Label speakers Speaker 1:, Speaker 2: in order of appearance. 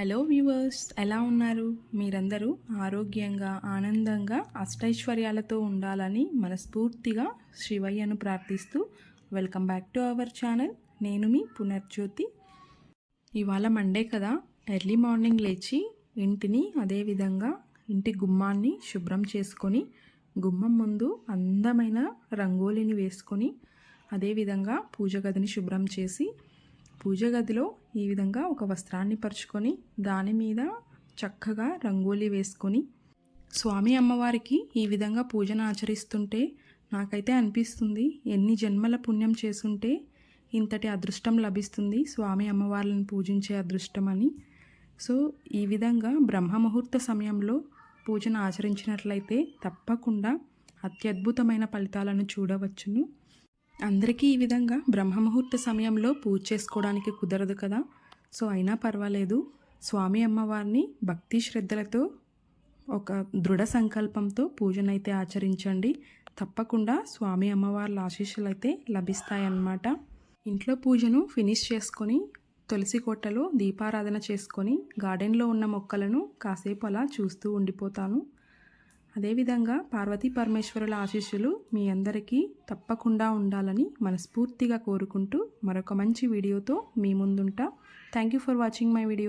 Speaker 1: Hello viewers ఎలా ఉన్నారు? మీరందరూ ఆరోగ్యంగా ఆనందంగా అష్టైశ్వర్యాలతో ఉండాలని మనస్ఫూర్తిగా శివయ్యను ప్రార్థిస్తూ welcome back to our channel. నేను మీ పునర్జ్యోతి. ఇవాళ మండే కదా ఎర్లీ మార్నింగ్ లేచి ఇంటిని అదేవిధంగా ఇంటి గుమ్మాన్ని శుభ్రం చేసుకొని గుమ్మం ముందు అందమైన రంగోలిని వేసుకొని అదేవిధంగా పూజ గదిని శుభ్రం చేసి పూజ గదిలో ఈ విధంగా ఒక వస్త్రాన్ని పరుచుకొని దాని మీద చక్కగా రంగోలీ వేసుకొని స్వామి అమ్మవారికి ఈ విధంగా పూజను ఆచరిస్తుంటే నాకైతే అనిపిస్తుంది. ఎన్ని జన్మల పుణ్యం చేసుంటే ఇంతటి అదృష్టం లభిస్తుంది స్వామి అమ్మవార్లను పూజించే అదృష్టం అని. సో ఈ విధంగా బ్రహ్మ ముహూర్త సమయంలో పూజను ఆచరించినట్లయితే తప్పకుండా అత్యద్భుతమైన ఫలితాలను చూడవచ్చును. అందరికీ ఈ విధంగా బ్రహ్మముహూర్త సమయంలో పూజ చేసుకోవడానికి కుదరదు కదా. సో అయినా పర్వాలేదు. స్వామి అమ్మవారిని భక్తి శ్రద్ధలతో ఒక దృఢ సంకల్పంతో పూజనైతే ఆచరించండి. తప్పకుండా స్వామి అమ్మవార్ల ఆశీస్సులు అయితే లభిస్తాయన్నమాట. ఇంట్లో పూజను ఫినిష్ చేసుకొని తులసి కోటలో దీపారాధన చేసుకొని గార్డెన్లో ఉన్న మొక్కలను కాసేపు అలా చూస్తూ ఉండిపోతాను. అదేవిధంగా పార్వతీ పరమేశ్వరుల ఆశీస్సులు మీ అందరికీ తప్పకుండా ఉండాలని మనస్ఫూర్తిగా కోరుకుంటూ మరొక మంచి వీడియోతో మీ ముందుంటా. Thank you for watching my video